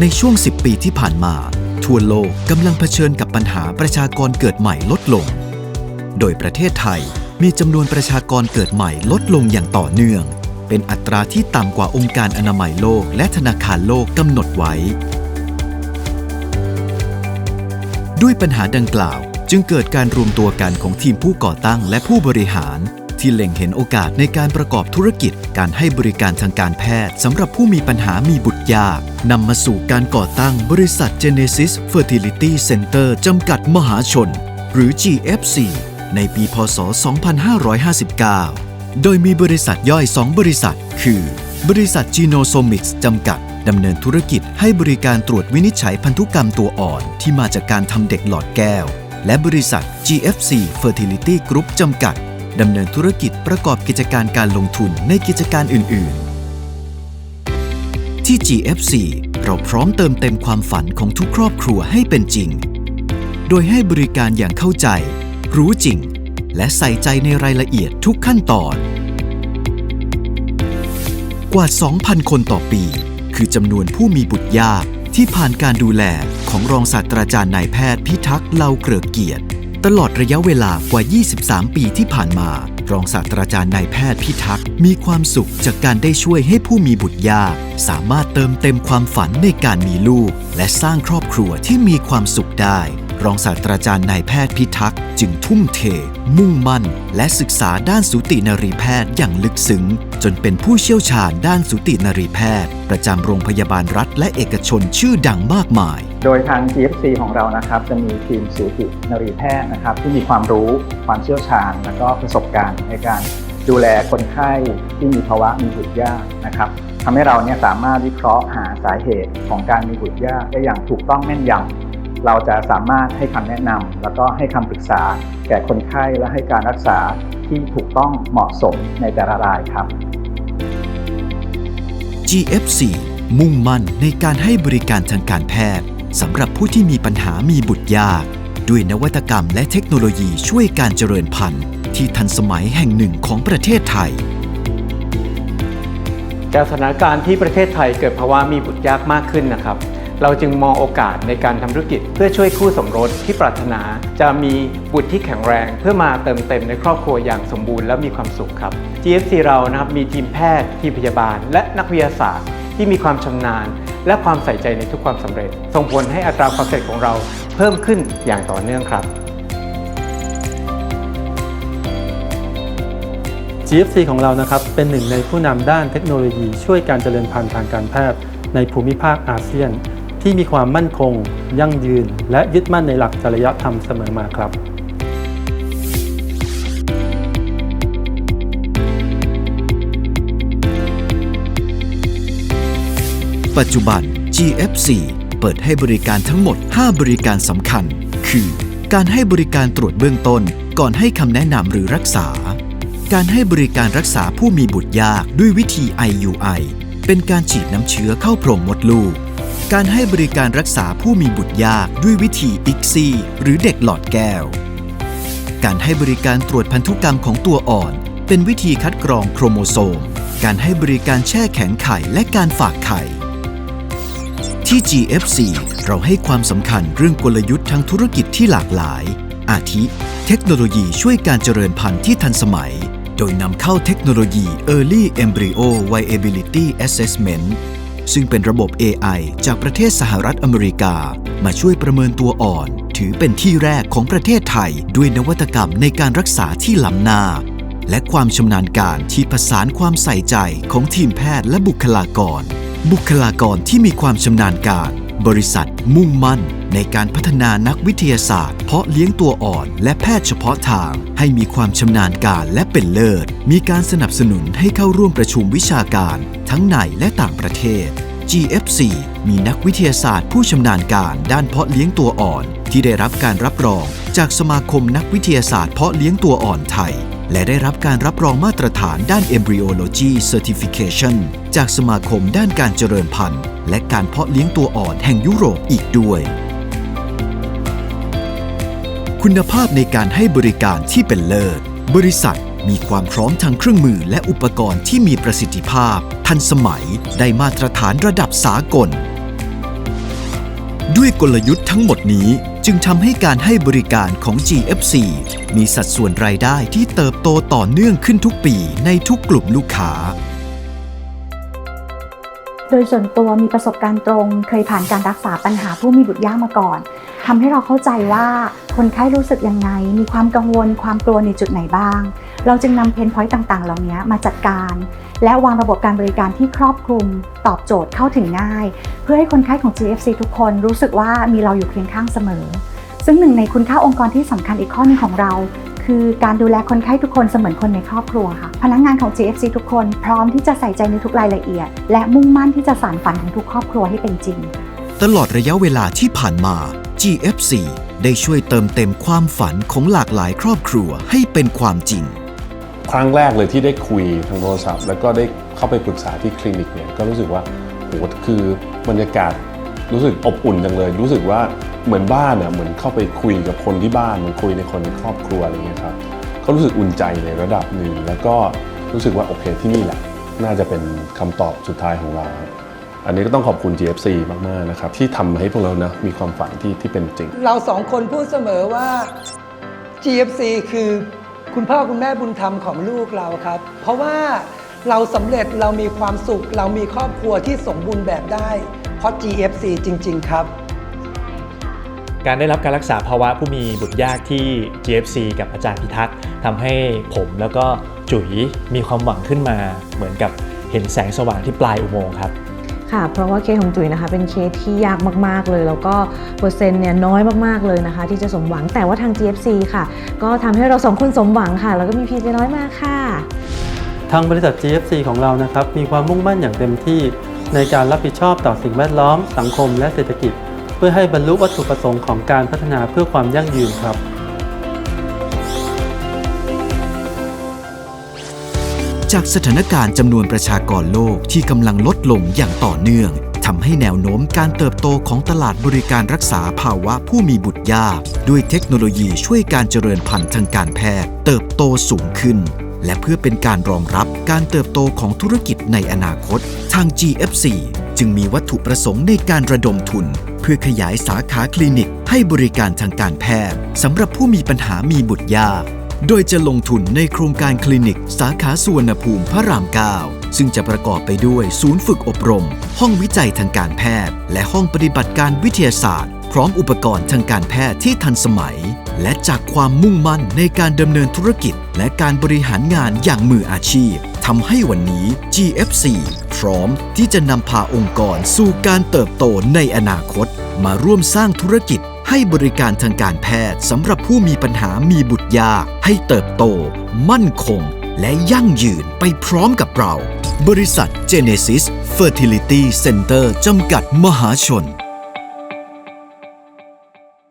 ในช่วง 10 ปีที่ผ่านมา ทั่วโลกกำลังเผชิญกับปัญหาประชากรเกิดใหม่ลดลง โดยประเทศไทยมีจำนวนประชากรเกิดใหม่ลดลงอย่างต่อเนื่อง เป็นอัตราที่ต่ำกว่าองค์การอนามัยโลกและธนาคารโลกกำหนดไว้ ด้วยปัญหาดังกล่าวจึงเกิดการรวมตัวกันของทีมผู้ก่อตั้งและผู้บริหาร ที่เล็งเห็นโอกาสในการประกอบธุรกิจ การให้บริการทางการแพทย์สำหรับผู้มีปัญหามีบุตรยากนำมาสู่การก่อตั้งบริษัท Genesis Fertility Center จำกัดมหาชน หรือ GFC ในปีพศ 2559 โดยมีบริษัทย่อย 2 บริษัท คือ บริษัท Genosomics จำกัดดำเนินธุรกิจให้บริการตรวจวินิจฉัยพันธุกรรมตัวอ่อนที่มาจากการทำเด็กหลอดแก้ว และบริษัท GFC Fertility Group จำกัด ดำเนินธุรกิจประกอบกิจการการลงทุนในกิจการอื่น ๆ ที่ GFC เราพร้อมเติมเต็มความฝันของทุกครอบครัวให้เป็นจริง โดยให้บริการอย่างเข้าใจ รู้จริง และใส่ใจในรายละเอียดทุกขั้นตอน กว่า 2,000 คนต่อปี คือจำนวนผู้มีบุตรยากที่ผ่านการดูแลของรองศาสตราจารย์นายแพทย์พิทักษ์เลาเกริกเกียรติ ตลอดระยะเวลากว่า 23 ปีที่ผ่านมา รองศาสตราจารย์นายแพทย์พิทักษ์มีความสุขจากการได้ช่วยให้ผู้มีบุตรยาก สามารถเติมเต็มความฝันในการมีลูก และสร้างครอบครัวที่มีความสุขได้ รองศาสตราจารย์นายแพทย์พิทักษ์จึงทุ่มเท มุ่งมั่น และศึกษาด้านสูตินรีแพทย์อย่างลึกซึ้ง จนเป็นผู้เชี่ยวชาญด้านสูตินรีแพทย์ ประจำโรงพยาบาลรัฐและเอกชนชื่อดังมากมาย โดยทาง GFC ของเรานะครับจะมีทีมสูตินรีแพทย์นะครับที่มีความรู้ความเชี่ยวชาญ และก็ประสบการณ์ในการดูแลคนไข้ที่มีภาวะมีบุตรยากนะครับทำให้เราเนี่ยสามารถวิเคราะห์หาสาเหตุของการมีบุตรยากได้อย่างถูกต้องแม่นยำเราจะสามารถให้คำแนะนำแล้วก็ให้คำปรึกษา แก่คนไข้และให้การรักษาที่ถูกต้องเหมาะสมในแต่ละรายครับ GFC มุ่งมั่นในการให้บริการทางการแพทย์ สำหรับผู้ที่มีปัญหามีบุตรยาก ด้วยนวัตกรรมและเทคโนโลยีช่วยการเจริญพันธุ์ ที่ทันสมัยแห่งหนึ่งของประเทศไทย จากสถานการณ์ที่ประเทศไทยเกิดภาวะมีบุตรยากมากขึ้นนะครับ เราจึงมองโอกาสในการทำธุรกิจ เพื่อช่วยคู่สมรสที่ปรารถนาจะมีบุตรที่แข็งแรง เพื่อมาเติมเต็มในครอบครัวอย่างสมบูรณ์และมีความสุขครับ GFC เรานะครับมีทีมแพทย์ทีมพยาบาล และนักวิทยาศาสตร์ที่มีความชำนาญ และความใส่ใจในทุกความสำเร็จ ส่งผลให้อัตราความสำเร็จของเราเพิ่มขึ้นอย่างต่อเนื่องครับ GFC ของเรานะครับเป็นหนึ่งในผู้นำด้านเทคโนโลยีช่วยการเจริญพันธุ์ทางการแพทย์ในภูมิภาคอาเซียน ที่มีความมั่นคง ยั่งยืน และยึดมั่นในหลักจริยธรรมเสมอมาครับ ปัจจุบัน GFC เปิดให้บริการทั้งหมด 5 บริการสำคัญ คือ การให้บริการตรวจเบื้องต้น ก่อนให้คำแนะนำหรือรักษา การให้บริการรักษาผู้มีบุตรยากด้วยวิธี IUI เป็นการฉีดน้ำเชื้อเข้าโพรงมดลูก การให้บริการรักษาผู้มีบุตรยากด้วยวิธี ICSI หรือเด็กหลอดแก้ว การให้บริการตรวจพันธุกรรมของตัวอ่อน เป็นวิธีคัดกรองโครโมโซม การให้บริการแช่แข็งไข่และการฝากไข่ ที่ GFC เราให้ความสำคัญเรื่องกลยุทธ์ทางธุรกิจที่หลากหลาย อาทิ เทคโนโลยีช่วยการเจริญพันธุ์ที่ทันสมัย โดยนำเข้าเทคโนโลยี Early Embryo Viability Assessment ซึ่งเป็นระบบ AI จากประเทศสหรัฐอเมริกา มาช่วยประเมินตัวอ่อน ถือเป็นที่แรกของประเทศไทย ด้วยนวัตกรรมในการรักษาที่ล้ำหน้า และความชำนาญการที่ผสานความใส่ใจของทีมแพทย์และบุคลากร บุคลากรที่มีความชำนาญการ บริษัทมุ่งมั่น ในการพัฒนานักวิทยาศาสตร์ เพาะเลี้ยงตัวอ่อน และแพทย์เฉพาะทาง ให้มีความชำนาญการและเป็นเลิศ มีการสนับสนุนให้เข้าร่วมประชุมวิชาการ ทั้งในและต่างประเทศ GFC มีนักวิทยาศาสตร์ผู้ชำนาญการด้านเพาะเลี้ยงตัวอ่อน ที่ได้รับการรับรอง จากสมาคมนักวิทยาศาสตร์เพาะเลี้ยงตัวอ่อนไทย และได้รับการรับรองมาตรฐานด้าน Embryology Certification จากสมาคมด้านการเจริญพันธุ์ และการเพาะเลี้ยงตัวอ่อนแห่งยุโรปอีกด้วย คุณภาพในการให้บริการที่เป็นเลิศ บริษัทมีความพร้อมทางเครื่องมือและอุปกรณ์ที่มีประสิทธิภาพ ทันสมัยได้มาตรฐานระดับสากล ด้วยกลยุทธ์ทั้งหมดนี้ จึงทำให้การให้บริการของ GFC มีสัดส่วนรายได้ที่เติบโตต่อเนื่องขึ้นทุกปีในทุกกลุ่มลูกค้า โดยส่วนตัวมีประสบการณ์ตรง เคยผ่านการรักษาปัญหาผู้มีบุตรยากมาก่อนทำให้เราเข้าใจว่าคนไข้รู้สึกยังไง มีความกังวลความกลัวในจุดไหนบ้าง เราจึงนำเพนพอยต์ต่างๆ เหล่านี้มาจัดการ และวางระบบการบริการที่ครอบคลุม ตอบโจทย์เข้าถึงง่าย เพื่อให้คนไข้ของ GFC ทุกคนรู้สึกว่ามีเราอยู่เคียงข้างเสมอ ซึ่งหนึ่งในคุณค่าองค์กรที่สำคัญอีกข้อนึงของเรา คือการดูแลคนไข้ทุกคนเสมือนคนในครอบครัวค่ะ พนักงานของ GFC ทุกคนพร้อมที่จะใส่ใจในทุกรายละเอียด และมุ่งมั่นที่จะสานฝันของทุกครอบครัวให้เป็นจริง ตลอดระยะเวลาที่ผ่านมา GFC ได้ช่วยเติมเต็มความฝันของหลากหลายครอบครัวให้เป็นความจริง ครั้งแรกเลยที่ได้คุยทางโทรศัพท์ แล้วก็ได้เข้าไปปรึกษาที่คลินิกเนี่ยก็รู้สึกว่าโหคือบรรยากาศรู้สึกอบอุ่นจังเลย รู้สึกว่าเหมือนบ้านอะเหมือนเข้าไปคุยกับคนที่บ้านเหมือนคุยในคนในครอบครัวอะไรเงี้ยครับก็รู้สึกอุ่นใจในระดับหนึ่งแล้วก็รู้สึกว่าโอเคที่นี่แหละ น่าจะเป็นคำตอบสุดท้ายของเราอันนี้ก็ต้องขอบคุณ GFC มากๆนะครับที่ทำให้พวกเรานะมีความฝันที่ที่เป็นจริง เราสองคนพูดเสมอว่า GFC คือ คุณพ่อคุณแม่บุญธรรมของลูกเราครับ เพราะว่าเราสำเร็จเรามีความสุข เรามีครอบครัวที่สมบูรณ์แบบได้ เพราะ GFC จริง ๆ ครับ การได้รับการรักษาภาวะผู้มีบุตรยากที่ GFC กับอาจารย์พิทักษ์ทำให้ผมแล้วก็จุ๋ยมีความหวังขึ้นมา เหมือนกับเห็นแสงสว่างที่ปลายอุโมงค์ครับ ค่ะ เพราะว่าเคสของจุ๋ยนะคะ เป็นเคสที่ยากมากๆเลย แล้วก็เปอร์เซ็นต์เนี่ยน้อยมากๆเลยนะคะ ที่จะสมหวังแต่ว่าทาง GFC ค่ะ ก็ทำให้เราสองคนสมหวังค่ะ แล้วก็มีพีเจน้อยมากค่ะ ทางบริษัท GFC ของเรานะครับมีความมุ่งมั่นอย่างเต็มที่ในการรับผิดชอบต่อสิ่งแวดล้อม สังคมและเศรษฐกิจ เพื่อให้บรรลุวัตถุประสงค์ของการพัฒนาเพื่อความยั่งยืนครับ จากสถานการณ์จำนวนประชากรโลกที่กำลังลดลงอย่างต่อเนื่องทำให้แนวโน้มการเติบโตของตลาดบริการรักษาภาวะผู้มีบุตรยาก ด้วยเทคโนโลยีช่วยการเจริญพันธุ์ทางการแพทย์ เติบโตสูงขึ้น และเพื่อเป็นการรองรับการเติบโตของธุรกิจในอนาคต ทาง GFC จึงมีวัตถุประสงค์ในการระดมทุน เพื่อขยายสาขาคลินิก ให้บริการทางการแพทย์สำหรับผู้มีปัญหามีบุตรยาก โดยจะลงทุนในโครงการคลินิก สาขาสุวรรณภูมิพระราม9ซึ่งจะประกอบไปด้วยศูนย์ฝึกอบรม ห้องวิจัยทางการแพทย์ และห้องปฏิบัติการวิทยาศาสตร์ พร้อมอุปกรณ์ทางการแพทย์ที่ทันสมัย และจากความมุ่งมั่นในการดำเนินธุรกิจ และการบริหารงานอย่างมืออาชีพทำให้วันนี้ GFC พร้อมที่จะนำพาองค์กรสู่การเติบโตในอนาคต มาร่วมสร้างธุรกิจ ให้บริการทางการแพทย์สำหรับผู้มีปัญหามีบุตรยาก ให้เติบโต มั่นคง และยั่งยืนไปพร้อมกับเรา บริษัท Genesis Fertility Center จำกัดมหาชน